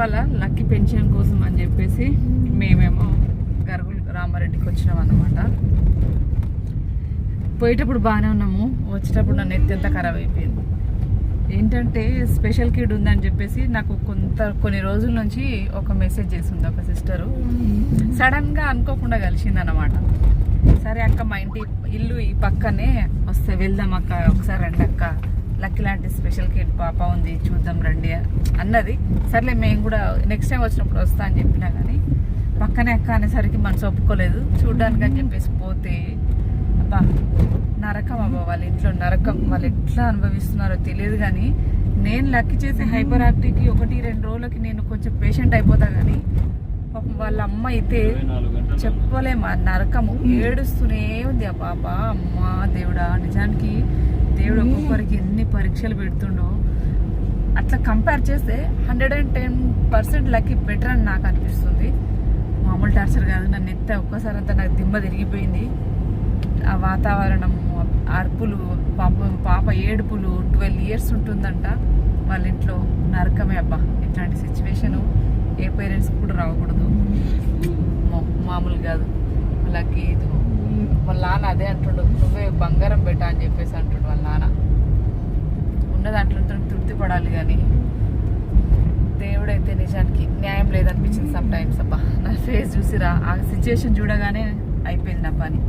ఇవాళ lucky pension కోసం అని చెప్పేసి మేమేమో గరుగులు రామారెడ్డికి వచ్చినాం అన్నమాట పోయేటప్పుడు బాగానే ఉన్నాము. వచ్చేటప్పుడు నా నెత్తి ఎంత ఖరాబ్ అయిపోయింది. ఏంటంటే స్పెషల్ కిడ్ ఉందని చెప్పేసి నాకు కొంత కొన్ని రోజుల నుంచి ఒక మెసేజ్ చేసింది ఒక సిస్టరు. సడన్గా అనుకోకుండా కలిసింది అనమాట సరే అక్క మా ఇంటి ఇల్లు ఈ పక్కనే వస్తే వెళ్దాం అక్క ఒకసారి రండి అక్క లక్కీ లాంటి స్పెషల్ కిడ్ పాప ఉంది చూద్దాం రండి అన్నది. సర్లే మేము కూడా నెక్స్ట్ టైం వచ్చినప్పుడు వస్తా అని చెప్పినా కానీ పక్కనే అక్క అనేసరికి మనసు ఒప్పుకోలేదు. చూడ్డానికి అని చెప్పేసి పోతే అబ్బా నరకం అబ్బా వాళ్ళ ఇంట్లో నరకం. వాళ్ళు ఎట్లా అనుభవిస్తున్నారో తెలియదు కానీ నేను లక్కీ చేసే హైపర్ యాక్టివ్కి ఒకటి రెండు రోజులకి నేను కొంచెం పేషెంట్ అయిపోతా కానీ పాపం వాళ్ళ అమ్మ అయితే చెప్పలేము ఆ నరకము ఏడుస్తూనే ఉంది. ఆ పాప అమ్మా దేవుడా నిజానికి దేవుడు ఒక్కొక్కరికి ఎన్ని పరీక్షలు పెడుతుండో అట్లా కంపేర్ చేస్తే hundred and ten percent lucky better అని నాకు అనిపిస్తుంది. మామూలు టార్చర్ కాదు నన్ను ఎత్తే ఒక్కసారి అంతా నాకు దిమ్మ తిరిగిపోయింది. ఆ వాతావరణం అరుపులు పాప పాప ఏడుపులు ట్వెల్వ్ ఇయర్స్ ఉంటుందంట. వాళ్ళ ఇంట్లో నరకమే అబ్బా ఇట్లాంటి సిచ్యువేషన్ ఏ పేరెంట్స్ కూడా రాకూడదు. మామూలు కాదు. వాళ్ళకి ఇది. వాళ్ళ నాన్న అదే అంటుండు నువ్వే బంగారం పెట్టా అని చెప్పేసి అంటుండు వాళ్ళ నాన్న. ఉన్నది దాంట్లో తృప్తి పడాలి కానీ దేవుడైతే నిజానికి న్యాయం లేదనిపించింది సమ్ టైమ్స్ అబ్బా. నా ఫేస్ చూసిరా ఆ సిచ్యువేషన్ చూడగానే అయిపోయింది నా పని.